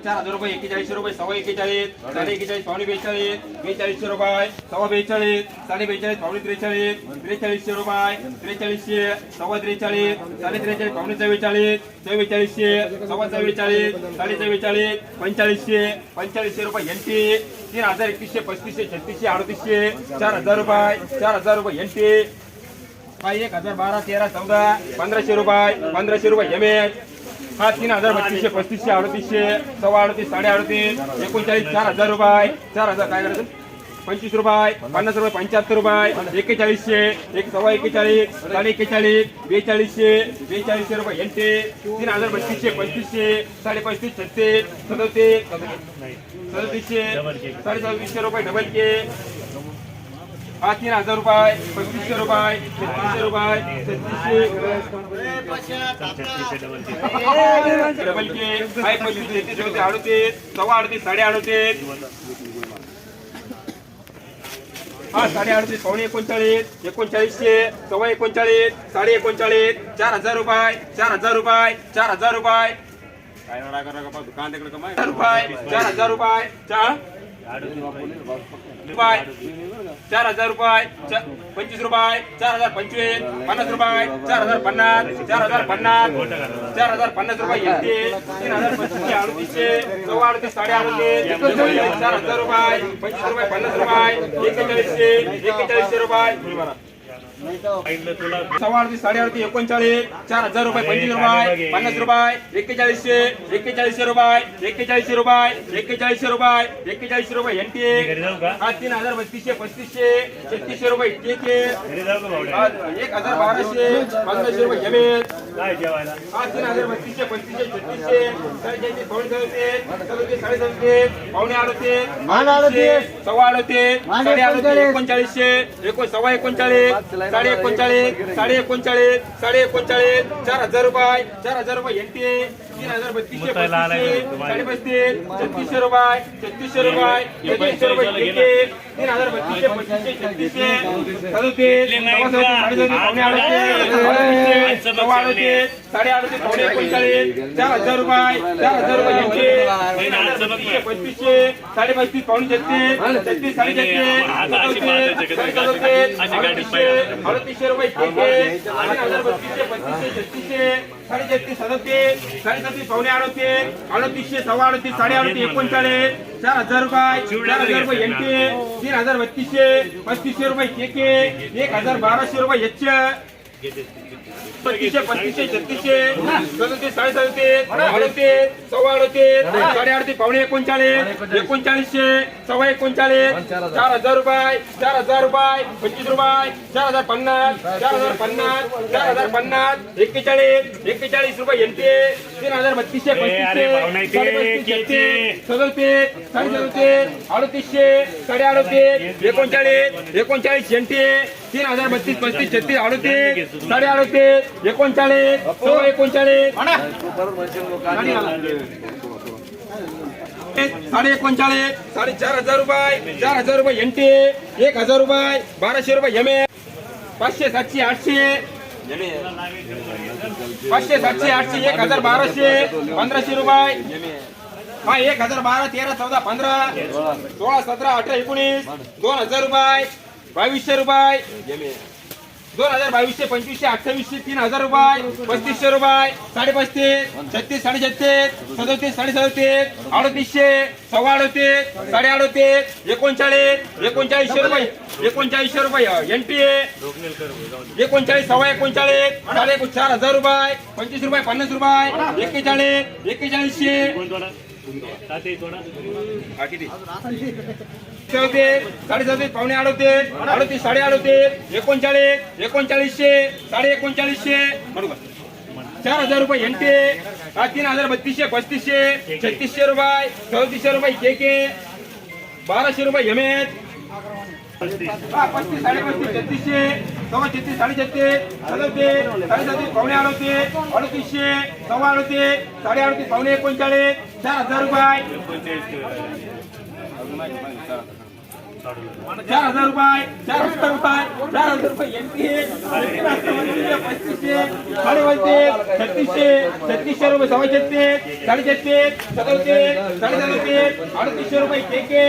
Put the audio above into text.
चार हजार रुपये एक्केचाळीसशे रुपये सव्वा एक्केचाळीस साडे एक्केचाळीस पावणे बेचाळीस बेचाळीसशे रुपये सव्वा बेचाळीस साडे बेचाळीस पावणे त्रेचाळीस त्रेचाळीसशे रुपये त्रेचाळीसशे सव्वा त्रेचाळीस साडे त्रेचाळीस पावणे चव्वेचाळीस चव्वेचाळीसशे सव्वा चव्वेचाळीस साडे चव्वेचाळीस पंचेचाळीसशे पंचेचाळीसशे रुपये एनटी तीन हजार एकतीसशे पस्तीसशे छत्तीसशे अडतीसशे चार हजार रुपये चार हजार रुपये एनटी एक हजार बारा तेरा चौदा पंधराशे रुपये पंधराशे रुपये एम हा तीन हजार बत्तीसशे पस्तीसशे अडतीसशे सव्वा अडतीस साडे अडतीस एकोणचाळीस चार हजार रुपये. चार हजार काय करायचं? पंचवीस रुपये पन्नास रुपये पंच्याहत्तर रुपये एक्केचाळीसशे एक सव्वा एक्केचाळीस साडे एक्केचाळीस बेचाळीसशे बेचाळीसशे रुपये यांचे. तीन हजार बत्तीसशे पंचवीसशे साडे पस्तीस छत्तीस सदतीस सदतीसशे साडे सदतीसशे रुपये डबल के हा तीन हजार रुपये पस्तीसशे रुपये छत्तीसशे रुपये छत्तीसशे डबल के पंचवीस तेहतीस चौतीस अडतीस सव्वा अडतीस साडे अडतीस. हा साडे अडतीस पावणे एकोणचाळीस एकोणचाळीसशे सव्वा एकोणचाळीस साडे एकोणचाळीस चार हजार रुपये चार हजार रुपये चार हजार रुपये. काय दुकान तिकडे कमाय चार रुपये चार हजार रुपये चार रुपये. चार हजार रुपये पंचवीस रुपये चार हजार पंचवीस पन्नास रुपये चार हजार पन्नास चार हजार पन्नास चार हजार पन्नास रुपये येते तीन हजार पंचवीस अडतीसशे चौवा अडतीस साडे अडतीस चार हजार रुपये पंचवीस रुपये पन्नास रुपये एकेचाळीसशे एकेचाळीसशे रुपये. सव्वा अडतीस साडे अडतीस एकोणचाळीस चार हजार रुपये पंचवीस रुपये पन्नास रुपये एक्केचाळीसशे एक्केचाळीसशे रुपये एक्केचाळीसशे रुपये एक्केचाळीसशे रुपये एक्केचाळीसशे रुपये एनटी हा तीन हजार बत्तीसशे पस्तीसशे छत्तीसशे रुपये के हा एक हजार बाराशे पंधराशे रुपये जमेल हा तीन हजार बत्तीसशे पस्तीसशे छत्तीसशे साडेचाळीसशे सदतीस पावणे अडतीस सव्वा अडतीस साडे अडतीस एकोणचाळीसशे एकोण सव्वा एकोणचाळीस साडे एकोणचाळीस साडे एकोणचाळीस साडे एकोणचाळीस चार हजार रुपये चार हजार रुपये एनटी तीन हजार बत्तीसशे पस्तीसशे साडे पस्तीस छत्तीसशे रुपये छत्तीसशे रुपये छत्तीसशे रुपये तीन हजार बत्तीसशे पस्तीसशे छत्तीसशे सदतीस पावणे अडतीस सव्वा अडतीस साडे अडतीस पावणे एकोणचाळीस चार हजार रुपये चार हजार रुपये तीन हजार बत्तीसशे पस्तीसशे साडे पस्तीस पावणे छत्तीस छत्तीस साडे छत्तीस सदतीस अडतीसशे रुपये तीन हजार बत्तीसशे पस्तीसशे छत्तीसशे साडे सदतीस साडे पावणे अडतीस अडतीसशे सव्वा अडतीस साडे अडतीस एकोणचाळीस चार हजार रुपये चार हजार रुपये एनटे तीन हजार बत्तीसशे पस्तीसशे रुपये के एक हजार बाराशे रुपये एच पस्तीसशे पस्तीसशे छत्तीसशे सदतीस साडे सदतीस अडतीस सव्वा अडतीस साडे अडतीस पावणे एकोणचाळीस एकोणचाळीसशे सव्वा एकोणचाळीस चार हजार रुपये चार हजार रुपये पंचवीस रुपये चार हजार पन्नास चार हजार पन्नास चार हजार पन्नास एक्केचाळीस एक्केचाळीस रुपये एनटे तीन हजार बत्तीसशे पस्तीसशे सदतीस साडे सदतीस अडतीसशे साडे अडतीस एकोणचाळीस एकोणचाळीस एनटे तीन हजार बत्तीस पस्तीस छत्तीस अडतीस साडे अडतीस एकोणचाळीस सव्वा एकोणचाळीस. साडे एकोणचाळीस साडे चार हजार रुपये चार हजार रुपये एनटी एक हजार रुपये बाराशे रुपये एम ए पाचशे सातशे आठशे. पाचशे सातशे आठशे एक हजार बाराशे पंधराशे रुपये. हा एक हजार बारा तेरा चौदा पंधरा सोळा सतरा अठरा एकोणीस दोन हजार रुपये बावीसशे रुपये दोन हजार बावीसशे पंचवीसशे अठ्ठावीसशे तीन हजार रुपये पस्तीसशे रुपये साडे पस्तीस छत्तीस साडे छत्तीस सदतीस साडे सदतीस अडतीसशे सव्वा अडतीस साडे अडतीस एकोणचाळीस एकोणचाळीसशे रुपये एकोणचाळीसशे रुपये एन पी ए एकोणचाळीस सव्वा एकोणचाळीस साडे एकोण- चार हजार रुपये पंचवीस रुपये पन्नास रुपये एक्केचाळीस एक्केचाळीसशे हा, साडे पावणे अडवते अडतीस साडे अडवते एकोणचाळीस एकोणचाळीसशे साडे एकोणचाळीसशे बरोबर चार हजार रुपये एनटे तीन हजार बत्तीसशे पस्तीसशे छत्तीसशे रुपये चौतीसशे रुपये के के बाराशे रुपये एम हा पस्तीस साडे पस्तीस छत्तीसशे सव्वा छत्तीस साडे छत्तीस सदतीस साडे सदतीस पावणे अडवते अडतीसशे सव्वा अडवते साडे अडतीस पावणे एकोणचाळीस चार हजार रुपये. चार हजार रुपये चार हजार रुपये चार हजार रुपये एमपीए पस्तीसशे साडेपाचशे छत्तीसशे छत्तीसशे रुपये सव्वा छत्तीस साडे छत्तीस सदोतीस अडतीसशे रुपये के के